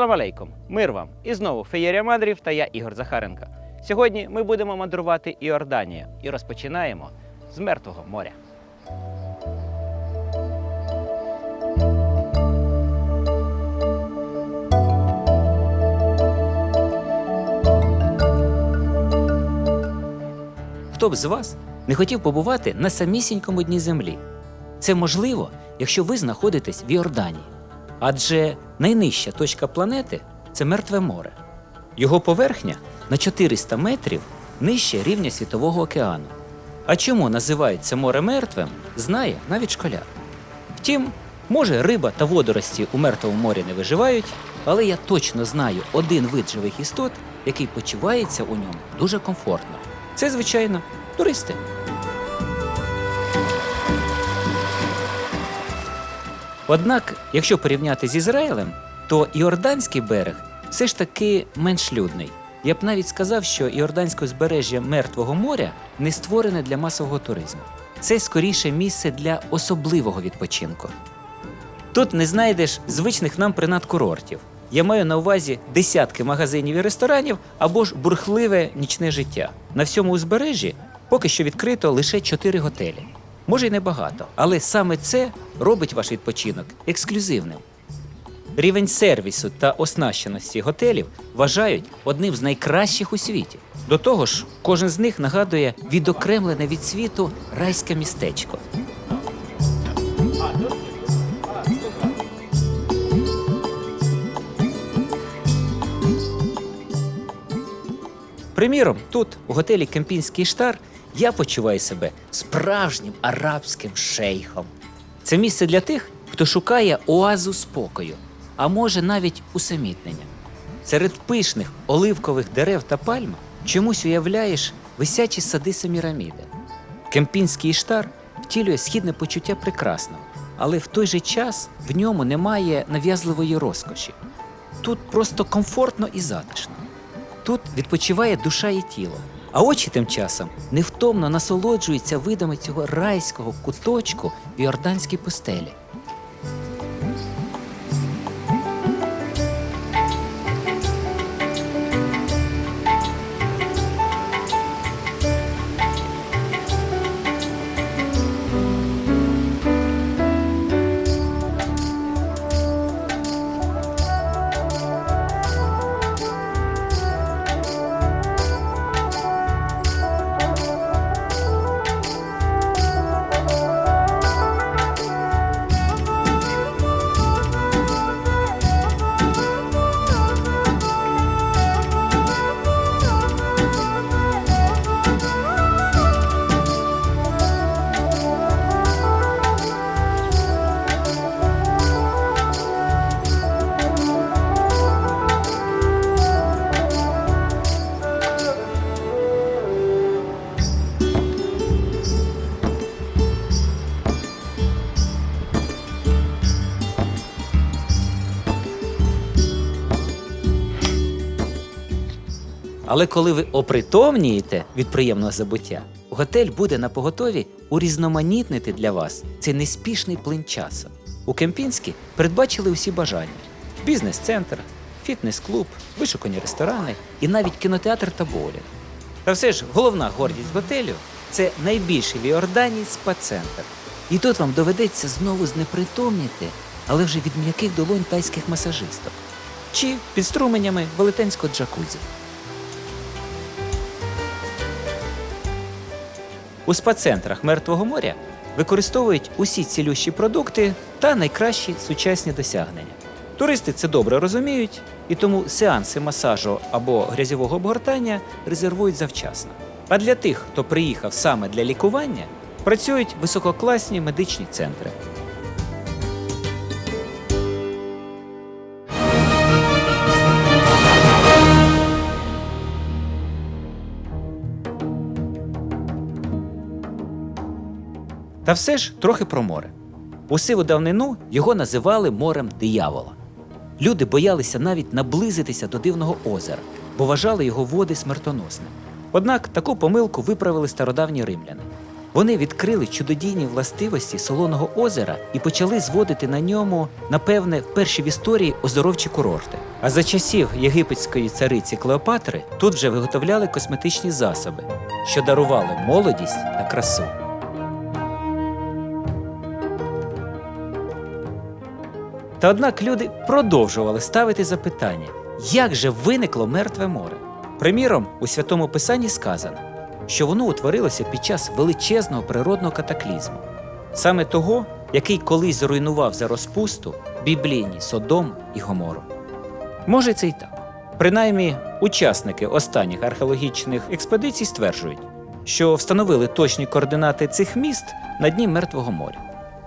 Салам алейкум, мир вам! І знову Феєрія Мандрів та я Ігор Захаренко. Сьогодні ми будемо мандрувати Іорданію і розпочинаємо з Мертвого моря. Хто б з вас не хотів побувати на самісінькому дні землі? Це можливо, якщо ви знаходитесь в Іорданії. Адже найнижча точка планети це Мертве море. Його поверхня на 400 метрів нижче рівня Світового океану. А чому називають це море мертвим, знає навіть школяр. Втім, може, риба та водорості у мертвому морі не виживають, але я точно знаю один вид живих істот, який почувається у ньому дуже комфортно. Це, звичайно, туристи. Однак, якщо порівняти з Ізраїлем, то Іорданський берег все ж таки менш людний. Я б навіть сказав, що іорданське узбережжя Мертвого моря не створене для масового туризму. Це скоріше місце для особливого відпочинку. Тут не знайдеш звичних нам принад курортів. Я маю на увазі десятки магазинів і ресторанів або ж бурхливе нічне життя. На всьому узбережжі поки що відкрито лише чотири готелі. Може й небагато, але саме це робить ваш відпочинок ексклюзивним. Рівень сервісу та оснащеності готелів вважають одним з найкращих у світі. До того ж, кожен з них нагадує відокремлене від світу райське містечко. Приміром, тут, у готелі Кемпінський штар, я почуваю себе справжнім арабським шейхом. Це місце для тих, хто шукає оазу спокою, а може навіть усамітнення. Серед пишних оливкових дерев та пальм чомусь уявляєш висячі сади Семіраміди. Кемпінський штар втілює східне почуття прекрасного, але в той же час в ньому немає нав'язливої розкоші. Тут просто комфортно і затишно. Тут відпочиває душа і тіло. А очі тим часом невтомно насолоджуються видами цього райського куточку в Йорданській пустелі. Але коли ви опритомнієте від приємного забуття, готель буде на поготові урізноманітнити для вас цей неспішний плин часу. У Кемпінські передбачили усі бажання: бізнес-центр, фітнес-клуб, вишукані ресторани і навіть кінотеатр та боулінг. Та все ж головна гордість готелю це найбільший в Іорданії спа-центр. І тут вам доведеться знову знепритомніти, але вже від м'яких долонь тайських масажисток чи під струменями велетенського джакузі. У спа-центрах Мертвого моря використовують усі цілющі продукти та найкращі сучасні досягнення. Туристи це добре розуміють, і тому сеанси масажу або грязьового обгортання резервують завчасно. А для тих, хто приїхав саме для лікування, працюють висококласні медичні центри. Та все ж трохи про море. У сиву давнину його називали морем диявола. Люди боялися навіть наблизитися до дивного озера, бо вважали його води смертоносним. Однак таку помилку виправили стародавні римляни. Вони відкрили чудодійні властивості солоного озера і почали зводити на ньому, напевне, перші в історії оздоровчі курорти. А за часів єгипетської цариці Клеопатри тут вже виготовляли косметичні засоби, що дарували молодість та красу. Та однак люди продовжували ставити запитання, як же виникло мертве море? Приміром, у святому писанні сказано, що воно утворилося під час величезного природного катаклізму, саме того, який колись зруйнував за розпусту біблійні Содом і Гомору. Може, це й так. Принаймні, учасники останніх археологічних експедицій стверджують, що встановили точні координати цих міст на дні Мертвого моря.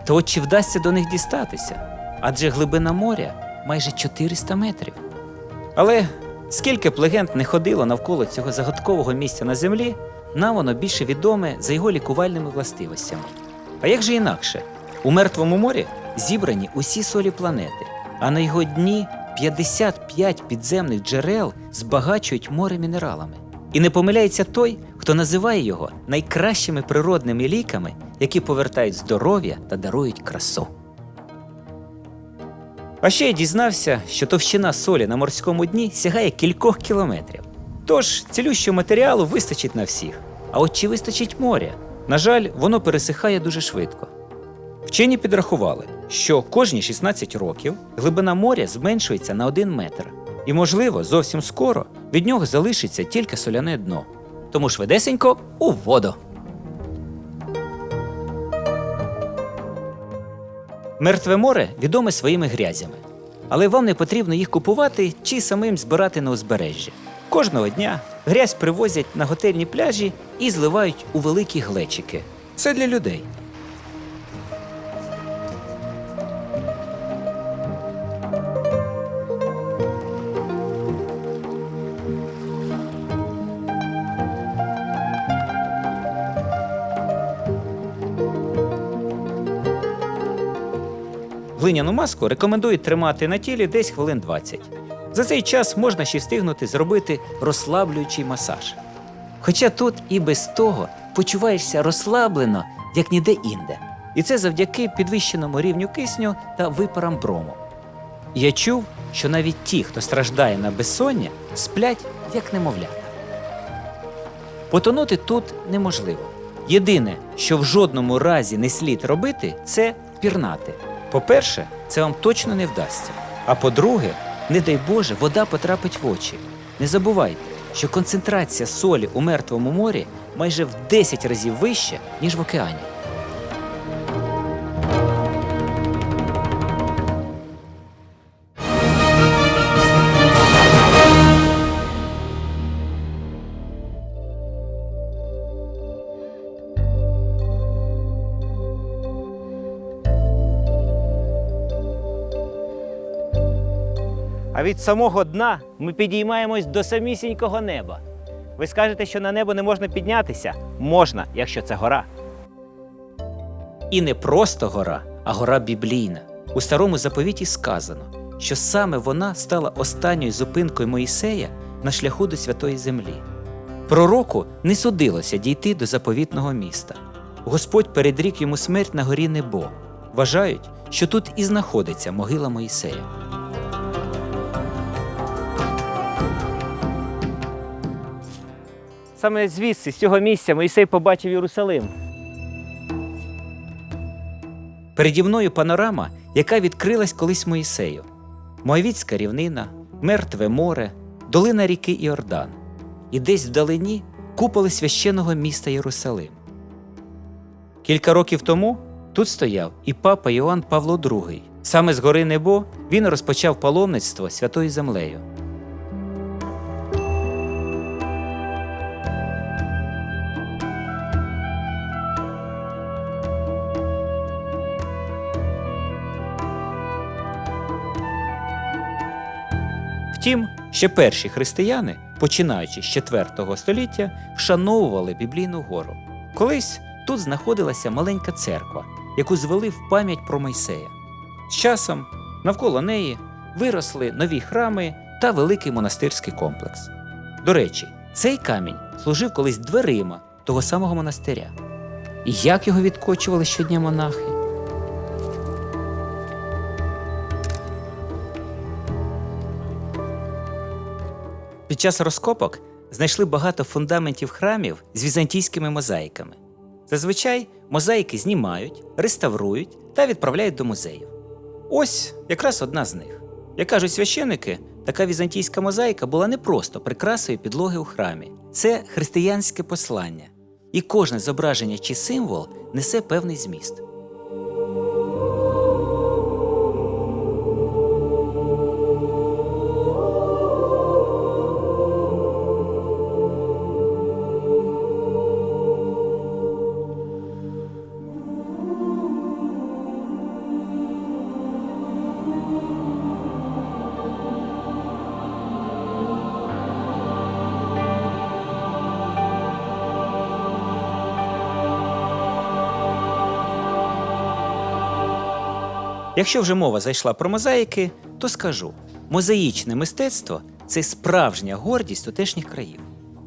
То от чи вдасться до них дістатися? Адже глибина моря майже 400 метрів. Але скільки б легенд не ходило навколо цього загадкового місця на землі, нам воно більше відоме за його лікувальними властивостями. А як же інакше? У Мертвому морі зібрані усі солі планети, а на його дні 55 підземних джерел збагачують море мінералами. І не помиляється той, хто називає його найкращими природними ліками, які повертають здоров'я та дарують красу. А ще я дізнався, що товщина солі на морському дні сягає кількох кілометрів. Тож цілющого матеріалу вистачить на всіх. А от чи вистачить моря? На жаль, воно пересихає дуже швидко. Вчені підрахували, що кожні 16 років глибина моря зменшується на 1 метр, і, можливо, зовсім скоро від нього залишиться тільки соляне дно. Тому швидесенько у воду. Мертве море відоме своїми грязями, але вам не потрібно їх купувати чи самим збирати на узбережжі. Кожного дня грязь привозять на готельні пляжі і зливають у великі глечики. Це для людей. Глиняну маску рекомендують тримати на тілі десь хвилин 20. За цей час можна ще встигнути зробити розслаблюючий масаж. Хоча тут і без того почуваєшся розслаблено, як ніде інде. І це завдяки підвищеному рівню кисню та випарам брому. Я чув, що навіть ті, хто страждає на безсоння, сплять як немовлята. Потонути тут неможливо. Єдине, що в жодному разі не слід робити, це пірнати. По-перше, це вам точно не вдасться. А по-друге, не дай Боже, вода потрапить в очі. Не забувайте, що концентрація солі у мертвому морі майже в 10 разів вища, ніж в океані. Від самого дна ми підіймаємось до самісінького неба. Ви скажете, що на небо не можна піднятися? Можна, якщо це гора. І не просто гора, а гора біблійна. У старому заповіті сказано, що саме вона стала останньою зупинкою Моїсея на шляху до святої землі. Пророку не судилося дійти до заповітного міста. Господь передрік йому смерть на горі Небо. Вважають, що тут і знаходиться могила Моїсея. Саме звідси, з цього місця, Моїсей побачив Єрусалим. Переді мною панорама, яка відкрилась колись Моїсею. Моавіцька рівнина, мертве море, долина ріки Іордан. І десь вдалині куполи священного міста Єрусалим. Кілька років тому тут стояв і папа Іоанн Павло II. Саме з гори Небо він розпочав паломництво святою землею. Втім, ще перші християни, починаючи з 4 століття, вшановували біблійну гору. Колись тут знаходилася маленька церква, яку звели в пам'ять про Мойсея. З часом навколо неї виросли нові храми та великий монастирський комплекс. До речі, цей камінь служив колись дверима того самого монастиря. І як його відкочували щодня монахи? Час розкопок знайшли багато фундаментів храмів з візантійськими мозаїками. Зазвичай мозаїки знімають, реставрують та відправляють до музеїв. Ось якраз одна з них. Як кажуть священики, така візантійська мозаїка була не просто прикрасою підлоги у храмі, це християнське послання. І кожне зображення чи символ несе певний зміст. Якщо вже мова зайшла про мозаїки, то скажу: мозаїчне мистецтво це справжня гордість тутешніх країв.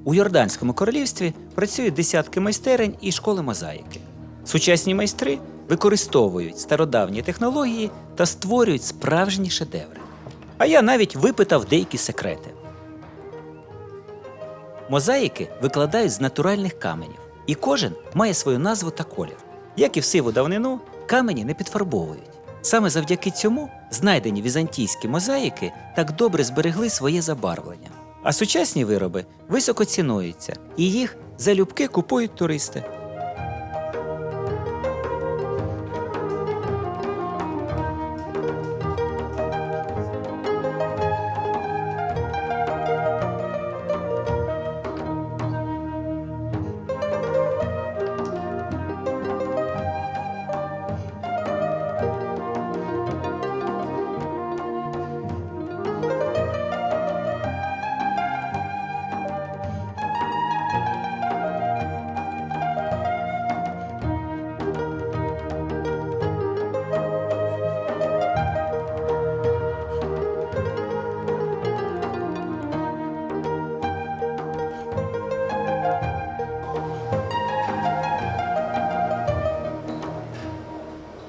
У Йорданському королівстві працюють десятки майстерень і школи мозаїки. Сучасні майстри використовують стародавні технології та створюють справжні шедеври. А я навіть випитав деякі секрети. Мозаїки викладають з натуральних каменів, і кожен має свою назву та колір. Як і в сиву давнину, камені не підфарбовують. Саме завдяки цьому знайдені візантійські мозаїки так добре зберегли своє забарвлення. А сучасні вироби високо цінуються, і їх залюбки купують туристи.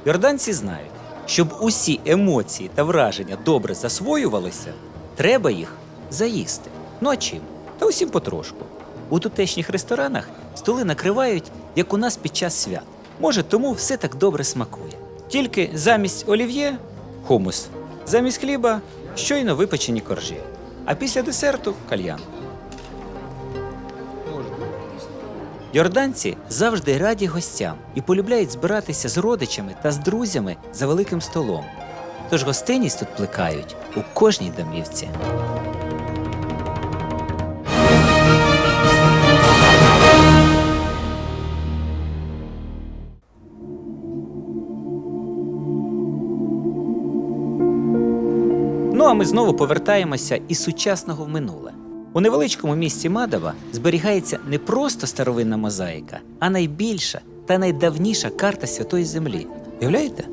Йорданці знають, щоб усі емоції та враження добре засвоювалися, треба їх заїсти. Ну а чим? Та усім потрошку. У тутешніх ресторанах столи накривають, як у нас під час свят. Може, тому все так добре смакує. Тільки замість олів'є хумус, замість хліба щойно випечені коржі, а після десерту кальян. Йорданці завжди раді гостям і полюбляють збиратися з родичами та з друзями за великим столом. Тож гостинність тут плекають у кожній домівці. Ну а ми знову повертаємося із сучасного в минуле. У невеличкому місті Мадава зберігається не просто старовинна мозаїка, а найбільша та найдавніша карта Святої Землі. Уявляєте?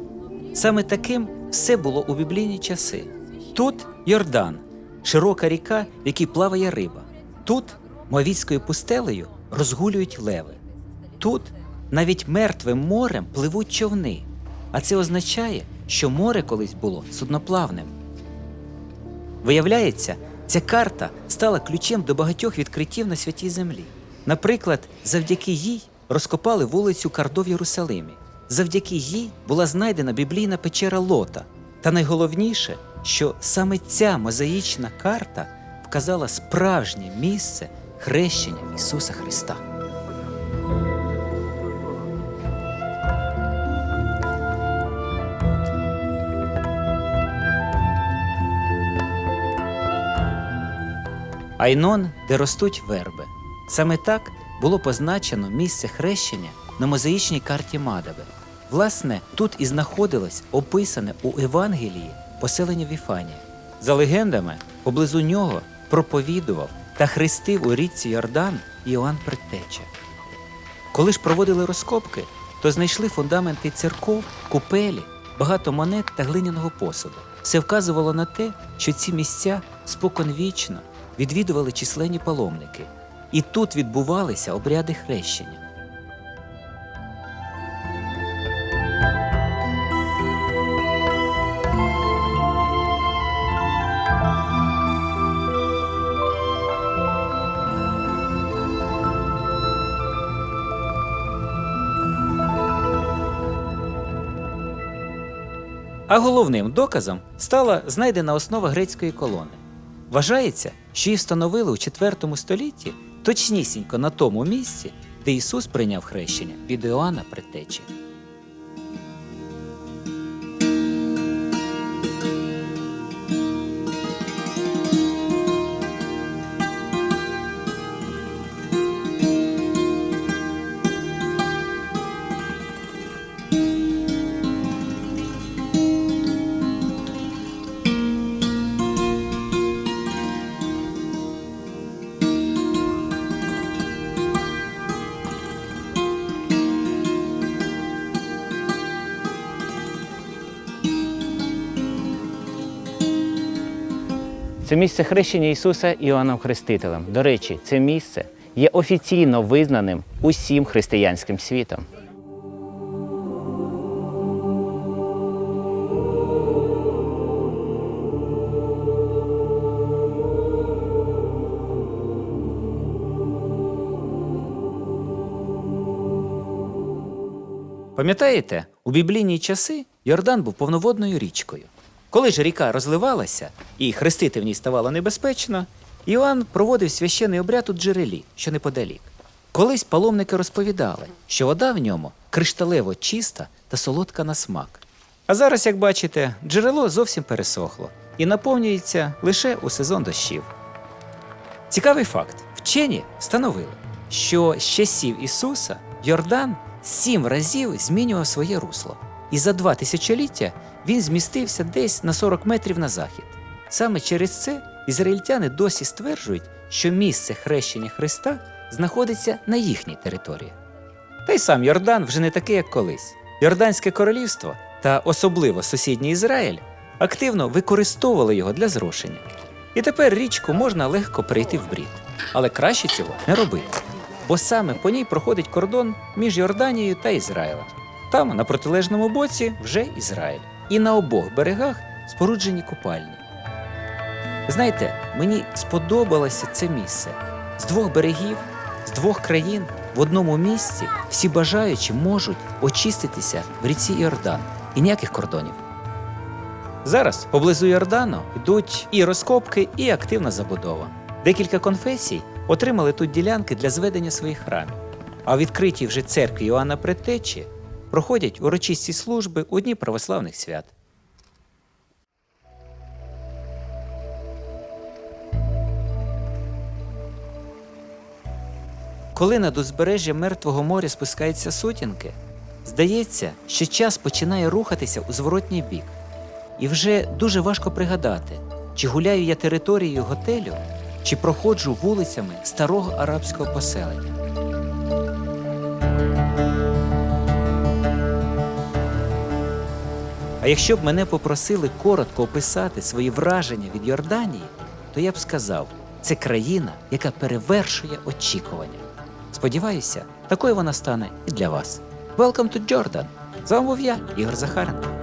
Саме таким все було у біблійні часи. Тут Йордан, широка ріка, в якій плаває риба. Тут Моавітською пустелею розгулюють леви. Тут навіть мертвим морем пливуть човни. А це означає, що море колись було судноплавним. Виявляється, ця карта стала ключем до багатьох відкриттів на святій землі. Наприклад, завдяки їй розкопали вулицю Кардо в Єрусалимі. Завдяки їй була знайдена біблійна печера Лота. Та найголовніше, що саме ця мозаїчна карта вказала справжнє місце хрещення Ісуса Христа. Айнон, де ростуть верби. Саме так було позначено місце хрещення на мозаїчній карті Мадави. Власне, тут і знаходилось описане у Евангелії поселення Віфанія. За легендами, поблизу нього проповідував та хрестив у річці Йордан Іоанн Предтеча. Коли ж проводили розкопки, то знайшли фундаменти церков, купелі, багато монет та глиняного посуду. Все вказувало на те, що ці місця споконвічно відвідували численні паломники, і тут відбувалися обряди хрещення. А головним доказом стала знайдена основа грецької колони. Вважається, що її встановили у IV столітті точнісінько на тому місці, де Ісус прийняв хрещення від Іоанна Предтечі. Це місце хрещення Ісуса Іоанном Хрестителем. До речі, це місце є офіційно визнаним усім християнським світом. Пам'ятаєте, у біблійні часи Йордан був повноводною річкою. Коли ж ріка розливалася і хрестити в ній ставало небезпечно, Іоанн проводив священний обряд у джерелі, що неподалік. Колись паломники розповідали, що вода в ньому кришталево чиста та солодка на смак. А зараз, як бачите, джерело зовсім пересохло і наповнюється лише у сезон дощів. Цікавий факт: вчені встановили, що з часів Ісуса Йордан сім разів змінював своє русло, і за два тисячоліття він змістився десь на 40 метрів на захід. Саме через це ізраїльтяни досі стверджують, що місце хрещення Христа знаходиться на їхній території. Та й сам Йордан вже не такий, як колись. Йорданське королівство та особливо сусідній Ізраїль активно використовували його для зрошення. І тепер річку можна легко перейти в брід. Але краще цього не робити. Бо саме по ній проходить кордон між Йорданією та Ізраїлем. Там, на протилежному боці, вже Ізраїль. І на обох берегах споруджені купальні. Знаєте, мені сподобалося це місце. З двох берегів, з двох країн в одному місці всі бажаючі можуть очиститися в ріці Йордан і ніяких кордонів. Зараз поблизу Йордану йдуть і розкопки, і активна забудова. Декілька конфесій отримали тут ділянки для зведення своїх храмів. А в відкритій вже церкві Іоанна Предтечі проходять урочисті служби у дні православних свят. Коли над узбережжя Мертвого моря спускаються сутінки, здається, що час починає рухатися у зворотній бік. І вже дуже важко пригадати, чи гуляю я територією готелю, чи проходжу вулицями старого арабського поселення. А якщо б мене попросили коротко описати свої враження від Йорданії, то я б сказав, це країна, яка перевершує очікування. Сподіваюся, такою вона стане і для вас. Welcome to Jordan! З вами був я, Ігор Захаренко.